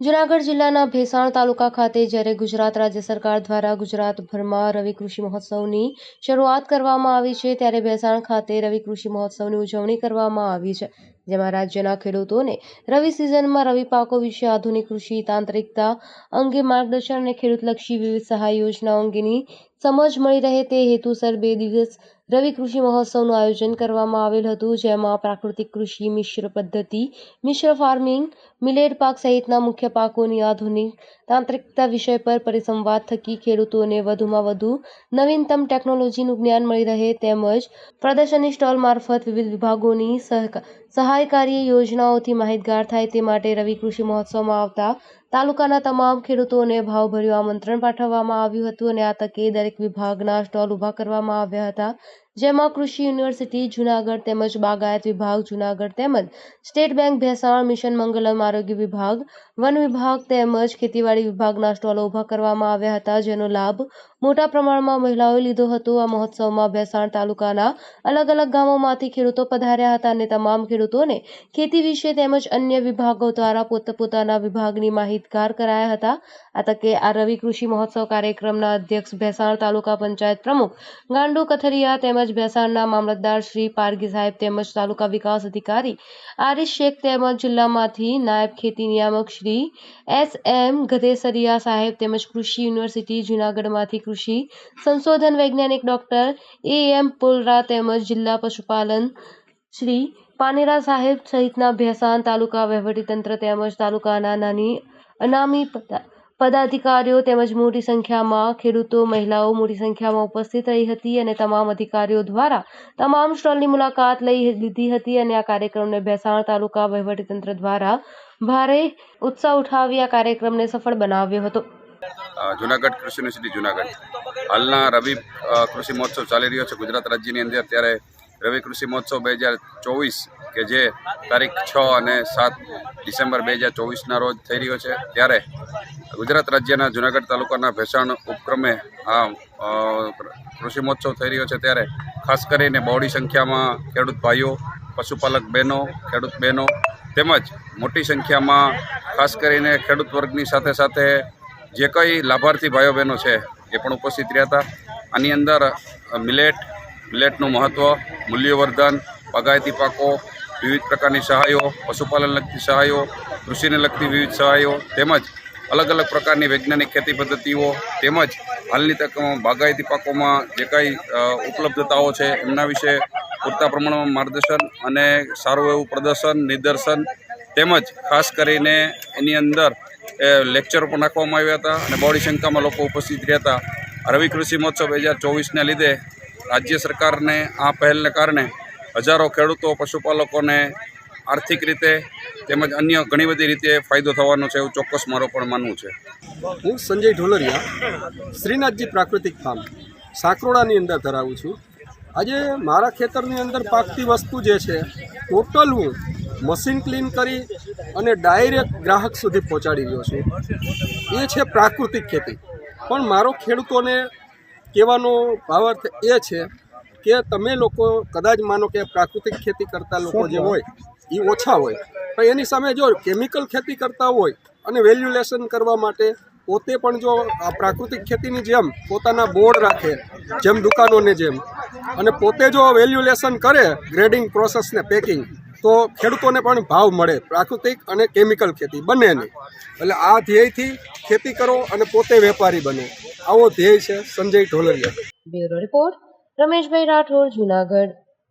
જૂનાગઢ જિલ્લાના ભેસાણ તાલુકા ખાતે જ્યારે ગુજરાત રાજ્ય સરકાર દ્વારા ગુજરાતભરમાં રવિ કૃષિ મહોત્સવની શરૂઆત કરવામાં આવી છે, ત્યારે ભેસાણ ખાતે રવિ કૃષિ મહોત્સવની ઉજવણી કરવામાં આવી છે, જેમાં રાજ્યના ખેડૂતોને રવિ સિઝનમાં રવિ પાકો વિશે આધુનિક કૃષિ તાંત્રિકતા અંગે માર્ગદર્શન અને ખેડૂતલક્ષી વિવિધ સહાય યોજનાઓ અંગેની સમજ મળી રહે તે હેતુસર બે દિવસ રવિ કૃષિ મહોત્સવનું આયોજન કરવામાં આવેલ હતું, જેમાં પ્રાકૃતિક કૃષિ મિશ્ર પદ્ધતિ, મિશ્ર ફાર્મિંગ, મિલેટ પાક સહિતના મુખ્ય પાકોની આધુનિક તાંત્રિકતા વિષય પર પરિસંવાદ થકી ખેડૂતોને વધુમાં વધુ નવીનતમ ટેકનોલોજીનું જ્ઞાન મળી રહે તેમજ પ્રદર્શની સ્ટોલ મારફત વિવિધ વિભાગોની સહકાર સહાયકારી યોજનાઓથી માહિતગાર થાય તે માટે રવિ કૃષિ મહોત્સવમાં આવતા તાલુકાના તમામ ખેડૂતોને ભાવભર્યું આમંત્રણ પાઠવવામાં આવ્યું હતું અને આ તકે દરેક વિભાગના સ્ટોલ ઊભા કરવામાં આવ્યા હતા. જેમાં કૃષિ યુનિવર્સિટી, જુનાગઢ તેમજ બાગાયત વિભાગ, જુનાગઢ તેમજ state bank, Bhesan, mission Mangalam આરોગ્ય વિભાગ, વન વિભાગ તેમજ ખેતીવાડી વિભાગના સ્ટોલો ઊભા કરવામાં આવ્યા હતા, જેનો લાભ મોટા પ્રમાણમાં મહિલાઓએ લીધો હતો. આ મહોત્સવમાં ભેસાણ તાલુકાના અલગ અલગ ગામોમાંથી ખેડૂતો પધાર્યા હતા અને તમામ ખેડૂતોને ખેતી વિશે તેમજ અન્ય વિભાગો દ્વારા પોતપોતાના વિભાગની માહિતગાર કરાયા હતા. આ તકે આ રવિ કૃષિ મહોત્સવ કાર્યક્રમના અધ્યક્ષ ભેસાણ તાલુકા પંચાયત પ્રમુખ ગાંડુ કથરિયા તેમજ ભેસાણના મામલતદાર શ્રી પારગી સાહેબ તેમજ તાલુકા વિકાસ અધિકારી આરિશ શેખ તેમજ જિલ્લામાંથી નાયબ ખેતી નિયામક શ્રી એસ એમ ગધેસરિયા સાહેબ તેમજ કૃષિ યુનિવર્સિટી જૂનાગઢમાંથી કૃષિ સંશોધન વૈજ્ઞાનિક ડોક્ટર એ એમ પુલરા તેમજ જિલ્લા પશુપાલન શ્રી પાનેરા સાહેબ સહિતના ભેસાણ તાલુકા વહીવટીતંત્ર તેમજ તાલુકાના નાની અનામી પદાધિકારીઓ તેમજ મોટી સંખ્યામાં ખેડૂતો, મહિલાઓ મોટી સંખ્યામાં ઉપસ્થિત રહી હતી અને તમામ અધિકારીઓ દ્વારા તમામ સ્ટોલની મુલાકાત લઈ લીધી હતી અને આ કાર્યક્રમને ભેસાણ તાલુકા વહીવટીતંત્ર દ્વારા ભારે ઉત્સાહ ઉઠાવી આ કાર્યક્રમને સફળ બનાવ્યો હતો. જુનાગઢ કૃષિ યુનિવર્સિટી, જુનાગઢ. હાલના રવિ કૃષિ મહોત્સવ ચાલી રહ્યો છે. ગુજરાત રાજ્યની અંદર અત્યારે રવિ કૃષિ મહોત્સવ બે હજાર ચોવીસ કે જે તારીખ છ અને સાત ડિસેમ્બર બે હજાર ચોવીસના રોજ થઈ રહ્યો છે. ત્યારે ગુજરાત રાજ્યના જુનાગઢ તાલુકાના ભેસાણ ઉપક્રમે આ કૃષિ મહોત્સવ થઈ રહ્યો છે ત્યારે ખાસ કરીને બહોળી સંખ્યામાં ખેડૂત ભાઈઓ, પશુપાલક બહેનો, ખેડૂત બહેનો તેમજ મોટી સંખ્યામાં ખાસ કરીને ખેડૂત વર્ગની સાથે સાથે જે કંઈ લાભાર્થી ભાઈઓ બહેનો છે એ પણ ઉપસ્થિત રહ્યા હતા. આની અંદર મિલેટ, મિલેટનું મહત્ત્વ મૂલ્યવર્ધન બાગાયતી પાકો વિવિધ પ્રકારની સહાયો, પશુપાલન લગતી સહાયો, કૃષિને લગતી વિવિધ સહાયો તેમજ અલગ અલગ પ્રકારની વૈજ્ઞાનિક ખેતી પદ્ધતિઓ તેમજ હાલની તકમાં બાગાયતી પાકોમાં જે કાંઈ ઉપલબ્ધતાઓ છે, એમના વિશે પૂરતા પ્રમાણમાં માર્ગદર્શન અને સારું એવું પ્રદર્શન, નિદર્શન તેમજ ખાસ કરીને એની અંદર લેક્ચરો પણ નાખવામાં આવ્યા હતા અને બહોળી સંખ્યામાં લોકો ઉપસ્થિત રહ્યા હતા. રવિ કૃષિ મહોત્સવ બે હજાર ચોવીસને લીધે રાજ્ય સરકારને આ પહેલને કારણે હજારો ખેડૂતો, પશુપાલકોને આર્થિક રીતે તેમજ અન્ય ઘણી બધી રીતે ફાયદો થવાનો છે એવું ચોક્કસ મારો પણ માનવું છે. હું સંજય ઢોલરિયા શ્રીનાથજી પ્રાકૃતિક ફાર્મ સાંકરોડાની અંદર ધરાવું છું. આજે મારા ખેતરની અંદર પાકતી વસ્તુ જે છે ટોટલ હું મશીન ક્લીન કરી અને ડાયરેક્ટ ગ્રાહક સુધી પહોંચાડી રહ્યો છું. એ છે પ્રાકૃતિક ખેતી. પણ મારો ખેડૂતોને કહેવાનો ભાવાર્થ એ છે કે તમે લોકો કદાચ માનો કે પ્રાકૃતિક ખેતી કરતા લોકો જે હોય એ ઓછા હોય. પણ એની સામે જો કેમિકલ ખેતી કરતા હોય અને વેલ્યુલેશન કરવા માટે પોતે પણ જો આ પ્રાકૃતિક ખેતીની જેમ પોતાના બોર્ડ રાખે, જેમ દુકાનોને જેમ, અને પોતે જો વેલ્યુલેશન કરે ગ્રેડિંગ પ્રોસેસ ને પેકિંગ તો ખેડૂતોને પણ ભાવ મળે પ્રાકૃતિક અને કેમિકલ ખેતી બંનેની એટલે આ ધ્યેયથી ખેતી કરો અને પોતે વેપારી બનો. આવો ધ્યેય છે Sanjay Dholariya. Bureau report, Rameshbhai Rathod, Junagadh.